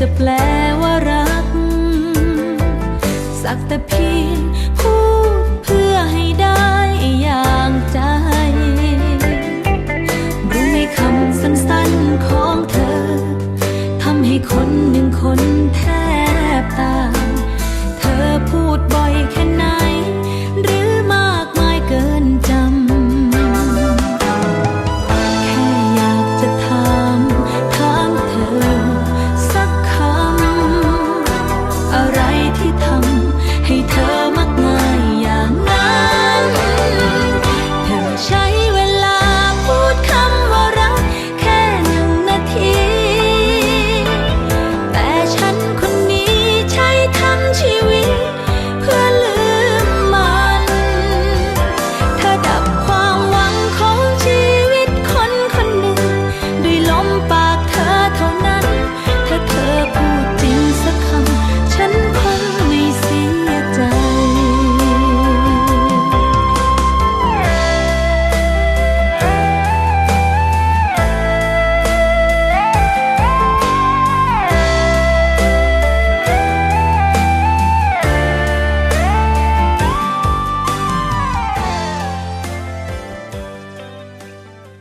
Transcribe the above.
จะแปลว่ารัก สักแต่เพียง